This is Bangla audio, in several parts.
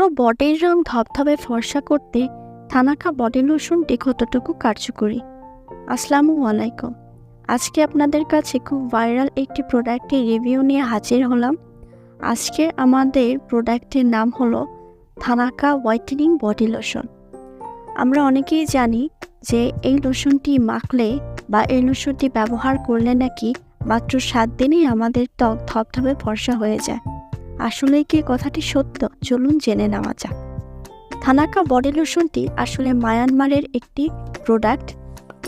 পুরো বডির রং ধবধবে ফর্সা করতে থানাকা বডি লোশনটি কতটুকু কার্যকরী। আসসালামু আলাইকুম। আজকে আপনাদের কাছে খুব ভাইরাল একটি প্রোডাক্টের রিভিউ নিয়ে হাজির হলাম। আজকে আমাদের প্রোডাক্টের নাম হলো থানাকা হোয়াইটেনিং বডি লোশন। আমরা অনেকেই জানি যে এই লোশনটি মাখলে বা এই লোশনটি ব্যবহার করলে নাকি মাত্র সাত দিনেই আমাদের ত্বক ধবধবে ফর্সা হয়ে যায়। আসলে কি কথাটি সত্য? চলুন জেনে নেওয়া যাক। থানাকা বডি লোশনটি আসলে মায়ানমারের একটি প্রোডাক্ট।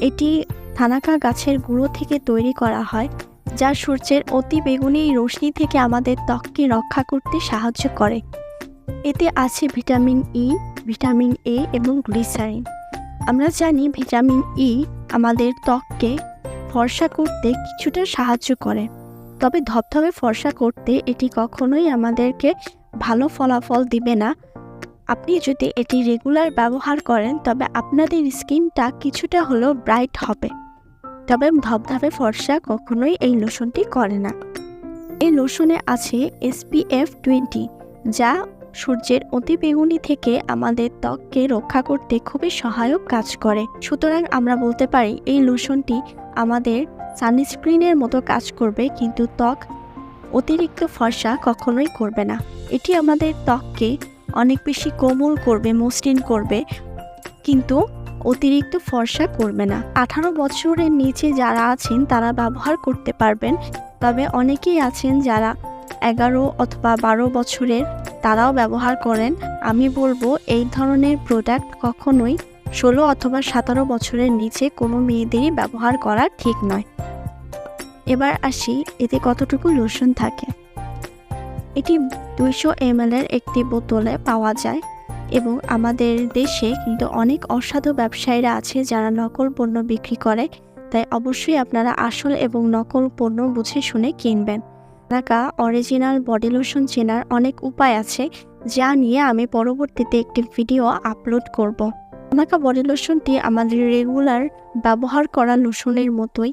এটি থানাকা গাছের গুঁড়ো থেকে তৈরি করা হয়, যা সূর্যের অতি বেগুনি রশ্মি থেকে আমাদের ত্বককে রক্ষা করতে সাহায্য করে। এতে আছে ভিটামিন ই ভিটামিন এ এবং গ্লিসারিন। আমরা জানি ভিটামিন ই আমাদের ত্বককে ফর্সা করতে কিছুটা সাহায্য করে। তবে ধবধবে ফর্সা করতে এটি কখনোই আমাদেরকে ভালো ফলাফল দিবে না। আপনি যদি এটি রেগুলার ব্যবহার করেন, তবে আপনাদের স্কিনটা কিছুটা হলেও ব্রাইট হবে। তবে ধবধবে ফর্সা কখনোই এই লোশনটি করে না। এই লোশনে আছে এসপিএফ টোয়েন্টি, যা সূর্যের অতি বেগুনি থেকে আমাদের ত্বককে রক্ষা করতে খুবই সহায়ক কাজ করে। সুতরাং আমরা বলতে পারি, এই লোশনটি আমাদের সানস্ক্রিনের মতো কাজ করবে, কিন্তু ত্বক অতিরিক্ত ফর্সা কখনোই করবে না। এটি আমাদের ত্বককে অনেক বেশি কোমল করবে, মসৃণ করবে, কিন্তু অতিরিক্ত ফর্সা করবে না। আঠারো বছরের নিচে যারা আছেন, তারা ব্যবহার করতে পারবেন, তবে অনেকেই আছেন যারা এগারো অথবা বারো বছরের, তারাও ব্যবহার করেন। আমি বলব, এই ধরনের প্রোডাক্ট কখনোই ষোলো অথবা সতেরো বছরের নিচে কোনো মেয়েদেরই ব্যবহার করা ঠিক নয়। এবার আসি, এতে কতটুকু লোশন থাকে? এটি দুইশো এম এর একটি বোতলে পাওয়া যায় এবং আমাদের দেশে কিন্তু অনেক অসাধু ব্যবসায়ীরা আছে যারা নকল পণ্য বিক্রি করে। তাই অবশ্যই আপনারা আসল এবং নকল পণ্য বুঝে শুনে কিনবেন। টাকা অরিজিনাল বডি লোশন চেনার অনেক উপায় আছে, যা নিয়ে আমি পরবর্তীতে একটি ভিডিও আপলোড করব। অনাকা বডি লোশনটি আমাদের রেগুলার ব্যবহার করা লোশনের মতোই,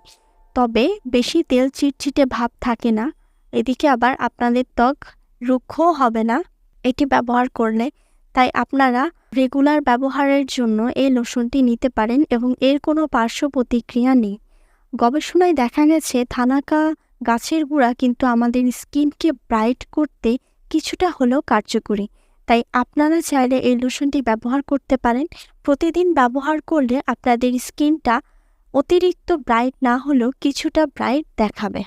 তবে বেশি তেল চিটচিটে ভাব থাকে না। এদিকে আবার আপনাদের ত্বক রুক্ষও হবে না এটি ব্যবহার করলে। তাই আপনারা রেগুলার ব্যবহারের জন্য এই লোশনটি নিতে পারেন এবং এর কোনো পার্শ্ব প্রতিক্রিয়া নেই। গবেষণায় দেখা গেছে, থানাকা গাছের গুঁড়া কিন্তু আমাদের স্কিনকে ব্রাইট করতে কিছুটা হলেও কার্যকরী। তাই আপনারা চাইলে এই লোশনটি ব্যবহার করতে পারেন। প্রতিদিন ব্যবহার করলে আপনাদের স্কিনটা অতিরিক্ত ব্রাইট না হলেও কিছুটা ব্রাইট দেখাবে।